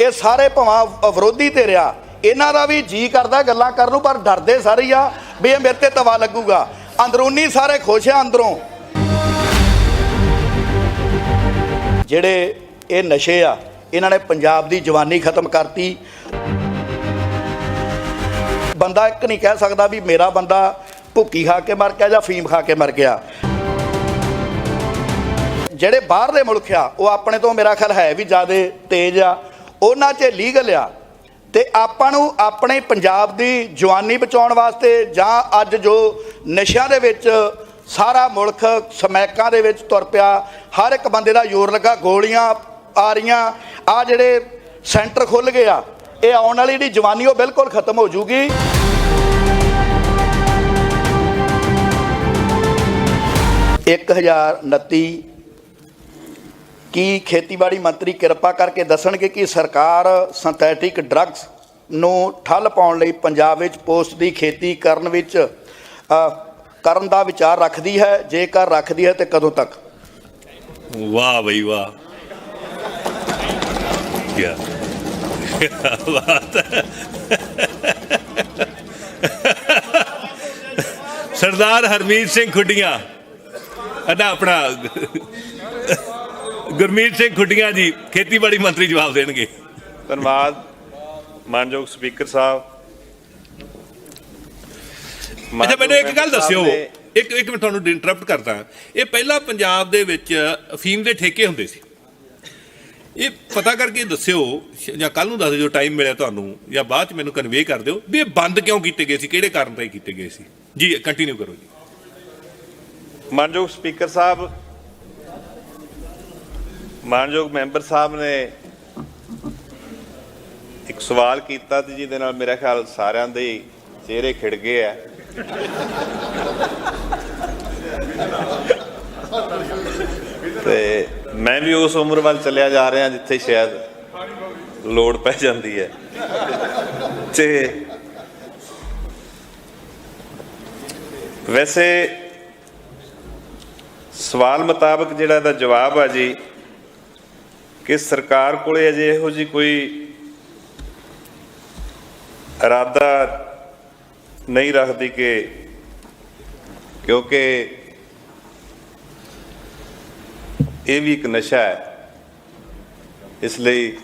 ਇਹ ਸਾਰੇ ਭਵਾਂ ਵਿਰੋਧੀ ਤੇ ਰਿਆ ਇਹਨਾਂ ਦਾ ਵੀ ਜੀ ਕਰਦਾ ਗੱਲਾਂ ਕਰਨ ਨੂੰ, ਪਰ ਡਰਦੇ ਸਾਰੇ ਆ ਵੀ ਇਹ ਮੇਰੇ ਤੇ ਤਵਾ ਲੱਗੂਗਾ। ਅੰਦਰੂਨੀ ਸਾਰੇ ਖੁਸ਼ ਆ ਅੰਦਰੋਂ। ਜਿਹੜੇ ਇਹ ਨਸ਼ੇ ਆ, ਇਹਨਾਂ ਨੇ ਪੰਜਾਬ ਦੀ ਜਵਾਨੀ ਖਤਮ ਕਰਤੀ। ਬੰਦਾ ਇੱਕ ਨਹੀਂ ਕਹਿ ਸਕਦਾ ਵੀ ਮੇਰਾ ਬੰਦਾ ਭੁੱਕੀ ਖਾ ਕੇ ਮਰ ਗਿਆ ਜਾਂ ਫੀਮ ਖਾ ਕੇ ਮਰ ਗਿਆ। ਜਿਹੜੇ ਬਾਹਰਲੇ ਮੁਲਕ ਆ, ਉਹ ਆਪਣੇ ਤੋਂ ਮੇਰਾ ਖਿਆਲ ਹੈ ਵੀ ਜ਼ਿਆਦਾ ਤੇਜ਼ ਆ। ਉਹਨਾਂ 'ਚ ਲੀਗਲ ਆ। ਤੇ ਆਪਾਂ ਨੂੰ ਆਪਣੇ ਪੰਜਾਬ ਦੀ ਜਵਾਨੀ ਬਚਾਉਣ ਵਾਸਤੇ ਜਾਂ ਅੱਜ ਜੋ ਨਸ਼ਿਆਂ ਦੇ ਵਿੱਚ ਸਾਰਾ ਮੁਲਕ ਸਮੈਕਾਂ ਦੇ ਵਿੱਚ ਤੁਰ ਪਿਆ, ਹਰ ਇੱਕ ਬੰਦੇ ਦਾ ਜ਼ੋਰ ਲੱਗਾ, ਗੋਲੀਆਂ ਆ ਰਹੀਆਂ। ਆ ਜਿਹੜੇ ਸੈਂਟਰ ਖੁੱਲ ਗਏ ਆ, ਇਹ ਆਉਣ ਵਾਲੀ ਜਿਹੜੀ ਜਵਾਨੀ ਉਹ ਬਿਲਕੁਲ ਖਤਮ ਹੋ ਜੂਗੀ। ਇੱਕ ਹਜ਼ਾਰ ਉਨੱਤੀ ਕੀ ਖੇਤੀਬਾੜੀ ਮੰਤਰੀ ਕਿਰਪਾ ਕਰਕੇ ਦੱਸਣਗੇ ਕਿ ਸਰਕਾਰ ਸਿੰਥੈਟਿਕ ਡਰੱਗਸ ਨੂੰ ਠੱਲ ਪਾਉਣ ਲਈ ਪੰਜਾਬ ਵਿੱਚ ਪੋਸਟ ਦੀ ਖੇਤੀ ਕਰਨ ਵਿੱਚ ਕਰਨ ਦਾ ਵਿਚਾਰ ਰੱਖਦੀ ਹੈ, ਜੇਕਰ ਰੱਖਦੀ ਹੈ ਤੇ ਕਦੋਂ ਤੱਕ? ਵਾਹ ਬਈ ਵਾਹ। ਕੀ ਬਾਤ। ਸਰਦਾਰ ਹਰਮੀਤ ਸਿੰਘ ਖੁੱਡੀਆਂ। ਅਦਾ ਆਪਣਾ। ਗੁਰਮੀਤ ਸਿੰਘ ਖੁੱਡੀਆਂ ਜੀ ਖੇਤੀਬਾੜੀ ਮੰਤਰੀ ਜਵਾਬ ਦੇਣਗੇ। ਧੰਨਵਾਦ। ਮਾਨਯੋਗ ਸਪੀਕਰ ਸਾਹਿਬ। ਅੱਛਾ ਮੈਨੂੰ ਇੱਕ ਗੱਲ ਦੱਸਿਓ। ਇੱਕ ਇੱਕ ਮੈਂ ਤੁਹਾਨੂੰ ਇੰਟਰਰਪਟ ਕਰਦਾ। ਇਹ ਪਹਿਲਾਂ ਪੰਜਾਬ ਦੇ ਵਿੱਚ ਅਫੀਮ ਦੇ ਠੇਕੇ ਹੁੰਦੇ ਸੀ। ਇਹ ਪਤਾ ਕਰਕੇ ਦੱਸਿਓ ਜਾਂ ਕੱਲ ਨੂੰ ਦੱਸ ਦਿਓ ਟਾਈਮ ਮਿਲਿਆ ਤੁਹਾਨੂੰ ਜਾਂ ਬਾਅਦ ਚ ਮੈਨੂੰ ਕਨਵੇ ਕਰ ਦਿਓ ਵੀ ਇਹ ਬੰਦ ਕਿਉਂ ਕੀਤੇ ਗਏ ਸੀ ਕਿਹੜੇ ਕਾਰਨ ਤੇ ਕੀਤੇ ਗਏ ਸੀ। ਜੀ ਕੰਟੀਨਿਊ ਕਰੋ ਜੀ। ਮਾਨਯੋਗ ਸਪੀਕਰ ਸਾਹਿਬ ਮਾਨਯੋਗ ਮੈਂਬਰ ਸਾਹਿਬ ਨੇ ਇੱਕ ਸਵਾਲ ਕੀਤਾ ਤੇ ਜਿਹਦੇ ਨਾਲ ਮੇਰਾ ਖਿਆਲ ਸਾਰਿਆਂ ਦੇ ਚਿਹਰੇ ਖਿੜ ਗਏ ਆ। ਤੇ ਮੈਂ ਵੀ ਉਸ ਉਮਰ ਵੱਲ ਚੱਲਿਆ ਜਾ ਰਿਹਾ, ਜਿੱਥੇ ਸ਼ਾਇਦ ਲੋੜ ਪੈ ਜਾਂਦੀ ਹੈ। ਤੇ ਵੈਸੇ ਸਵਾਲ ਮੁਤਾਬਕ ਜਿਹੜਾ ਇਹਦਾ ਜਵਾਬ ਆ ਜੀ ਕਿ ਸਰਕਾਰ ਕੋਲੇ ਅਜੇ ਇਹੋ ਜੀ ਕੋਈ ਇਰਾਦਾ ਨਹੀਂ ਰੱਖਦੀ ਕਿ ਕਿਉਂਕਿ ਇਹ ਵੀ ਇੱਕ ਨਸ਼ਾ ਹੈ। ਇਸ ਲਈ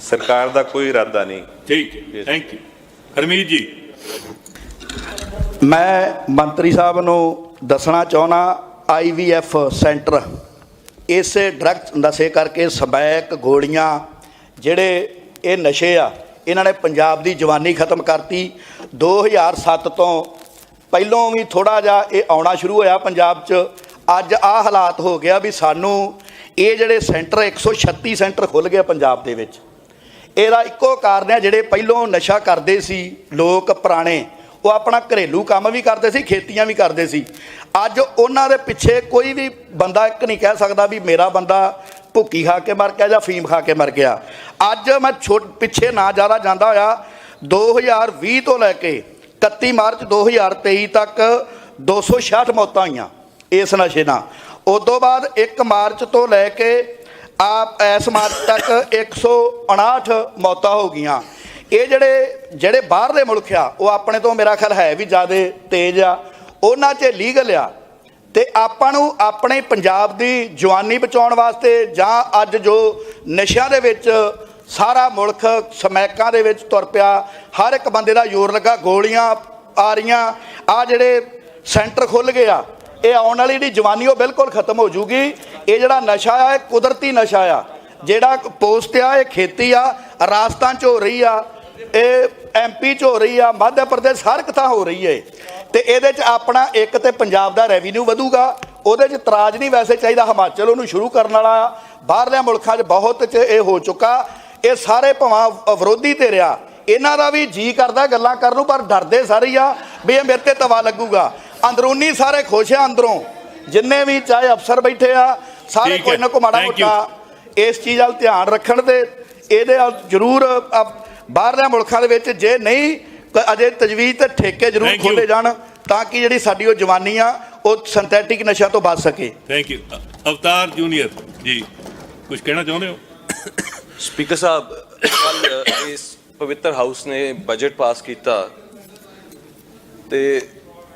ਸਰਕਾਰ ਦਾ ਕੋਈ ਇਰਾਦਾ ਨਹੀਂ। ਠੀਕ ਹੈ। ਥੈਂਕ ਯੂ ਹਰਮੀਤ ਜੀ। ਮੈਂ ਮੰਤਰੀ ਸਾਹਿਬ ਨੂੰ ਦੱਸਣਾ ਚਾਹੁੰਦਾ ਆਈਵੀਐਫ ਸੈਂਟਰ। ਇਸ ਡਰੱਗ ਨਸ਼ੇ ਕਰਕੇ ਸਮੈਕ ਗੋਲੀਆਂ ਜਿਹੜੇ ਇਹ ਨਸ਼ੇ ਆ, ਇਹਨਾਂ ਨੇ ਪੰਜਾਬ ਦੀ ਜਵਾਨੀ ਖਤਮ ਕਰਤੀ। 2007 ਤੋਂ ਪਹਿਲੋਂ ਵੀ ਥੋੜਾ ਜਿਹਾ ਇਹ ਆਉਣਾ ਸ਼ੁਰੂ ਹੋਇਆ ਪੰਜਾਬ 'ਚ। ਅੱਜ ਆ ਹਾਲਾਤ ਹੋ ਗਿਆ ਵੀ ਸਾਨੂੰ ਇਹ ਜਿਹੜੇ ਸੈਂਟਰ 136 ਸੈਂਟਰ ਖੁੱਲ ਗਏ ਪੰਜਾਬ ਦੇ ਵਿੱਚ। ਇਹਦਾ ਇੱਕੋ ਕਾਰਨ ਹੈ, ਜਿਹੜੇ ਪਹਿਲੋਂ ਨਸ਼ਾ ਕਰਦੇ ਸੀ ਲੋਕ ਪੁਰਾਣੇ ਉਹ ਆਪਣਾ ਘਰੇਲੂ ਕੰਮ ਵੀ ਕਰਦੇ ਸੀ, ਖੇਤੀਆਂ ਵੀ ਕਰਦੇ ਸੀ। ਅੱਜ ਉਹਨਾਂ ਦੇ ਪਿੱਛੇ ਕੋਈ ਵੀ ਬੰਦਾ ਇੱਕ ਨਹੀਂ ਕਹਿ ਸਕਦਾ ਵੀ ਮੇਰਾ ਬੰਦਾ ਭੁੱਕੀ ਖਾ ਕੇ ਮਰ ਗਿਆ ਜਾਂ ਫੀਮ ਖਾ ਕੇ ਮਰ ਗਿਆ। ਅੱਜ ਮੈਂ ਛੋਟ ਪਿੱਛੇ ਨਾ ਜ਼ਿਆਦਾ ਜਾਂਦਾ ਹੋਇਆ 2020 ਤੋਂ ਲੈ ਕੇ 31 ਮਾਰਚ 2023 ਤੱਕ 266 ਮੌਤਾਂ ਹੋਈਆਂ ਇਸ ਨਸ਼ੇ ਨਾਲ। ਉਸ ਤੋਂ ਬਾਅਦ 1 ਮਾਰਚ ਤੋਂ ਲੈ ਕੇ ਆ ਇਸ ਮਾਰਚ ਤੱਕ 159 ਮੌਤਾਂ ਹੋ ਗਈਆਂ। ਇਹ ਜਿਹੜੇ ਜਿਹੜੇ ਬਾਹਰਲੇ ਮੁਲਕ ਆ, ਉਹ ਆਪਣੇ ਤੋਂ ਮੇਰਾ ਖਿਆਲ ਹੈ ਵੀ ਜ਼ਿਆਦਾ ਤੇਜ਼ ਆ, ਉਹਨਾਂ 'ਚ ਲੀਗਲ ਆ। ਤੇ ਆਪਾਂ ਨੂੰ ਆਪਣੇ ਪੰਜਾਬ ਦੀ ਜਵਾਨੀ ਬਚਾਉਣ ਵਾਸਤੇ ਜਾਂ ਅੱਜ ਜੋ ਨਸ਼ਿਆਂ ਦੇ ਵਿੱਚ ਸਾਰਾ ਮੁਲਕ ਸਮੈਕਾਂ ਦੇ ਵਿੱਚ ਤੁਰ ਪਿਆ, ਹਰ ਇੱਕ ਬੰਦੇ ਦਾ ਜ਼ੋਰ ਲੱਗਾ, ਗੋਲੀਆਂ ਆ ਰਹੀਆਂ ਆ ਜਿਹੜੇ ਸੈਂਟਰ ਖੁੱਲ ਗਏ ਆ, ਇਹ ਆਉਣ ਵਾਲੀ ਜਿਹੜੀ ਜਵਾਨੀ ਉਹ ਬਿਲਕੁਲ ਖਤਮ ਹੋ ਜੂਗੀ। ਇਹ ਜਿਹੜਾ ਨਸ਼ਾ ਆ, ਇਹ ਕੁਦਰਤੀ ਨਸ਼ਾ ਆ, ਜਿਹੜਾ ਪੋਸਟ ਆ, ਇਹ ਖੇਤੀ ਆ, ਰਾਜਸਥਾਨ ਚ ਹੋ ਰਹੀ ਆ ਇਹ ਐਮਪੀ ਚ ਹੋ ਰਹੀ ਆ ਮੱਧ ਪ੍ਰਦੇਸ਼ ਹਰ ਕਿਤਾ ਹੋ ਰਹੀ ਏ। ਤੇ ਇਹਦੇ ਚ ਆਪਣਾ ਇੱਕ ਤੇ ਪੰਜਾਬ ਦਾ ਰੈਵਨਿਊ ਵਧੂਗਾ ਉਹਦੇ ਚ ਤਰਾਜ ਨਹੀਂ ਵੈਸੇ ਚਾਹੀਦਾ ਹਿਮਾਚਲ ਉਹਨੂੰ ਸ਼ੁਰੂ ਕਰਨ ਵਾਲਾ। ਬਾਹਰਲੇ ਮੁਲਕਾਂ 'ਚ ਬਹੁਤ ਚ ਇਹ ਹੋ ਚੁੱਕਾ। ਇਹ ਸਾਰੇ ਭਵਾਂ ਵਿਰੋਧੀ ਤੇ ਰਿਆ ਇਹਨਾਂ ਦਾ ਵੀ ਜੀ ਕਰਦਾ ਗੱਲਾਂ ਕਰਨ ਨੂੰ ਪਰ ਡਰਦੇ ਸਾਰੇ ਆ ਵੀ ਇਹ ਮੇਰੇ ਤੇ ਤਵਾ ਲੱਗੂਗਾ। ਅੰਦਰੂਨੀ ਸਾਰੇ ਖੁਸ਼ ਆ ਅੰਦਰੋਂ। ਜਿੰਨੇ ਵੀ ਚਾਹੇ ਅਫਸਰ ਬੈਠੇ ਆ ਸਾਰੇ। ਕੋਈ ਨਾ ਕੋਈ ਮਾੜਾ. ਮੋਟਾ ਇਸ ਚੀਜ਼ ਵੱਲ ਧਿਆਨ ਰੱਖਣ ਤੇ ਇਹਦੇ ਵੱਲ ਜ਼ਰੂਰ ਬਾਹਰਲੇ ਮੁਲਕਾਂ ਦੇ ਵਿੱਚ ਜੇ ਨਹੀਂ ਅਜੇ ਤਜਵੀਜ਼ ਤੇ ਠੇਕੇ ਜ਼ਰੂਰ. ਖੋਲੇ ਜਾਣ ਤਾਂ ਕਿ ਜਿਹੜੀ ਸਾਡੀ ਉਹ ਜਵਾਨੀ ਆ ਉਹ ਸਿੰਥੈਟਿਕ ਨਸ਼ਿਆਂ ਤੋਂ ਬਚ ਸਕੇ। ਥੈਂਕ ਯੂ ਅਵਤਾਰ ਜੂਨੀਅਰ ਜੀ ਕੁਝ ਕਹਿਣਾ ਚਾਹੁੰਦੇ ਹੋ? ਸਪੀਕਰ ਸਾਹਿਬ ਕੱਲ ਇਸ ਪਵਿੱਤਰ ਹਾਊਸ ਨੇ ਬਜਟ ਪਾਸ ਕੀਤਾ ਤੇ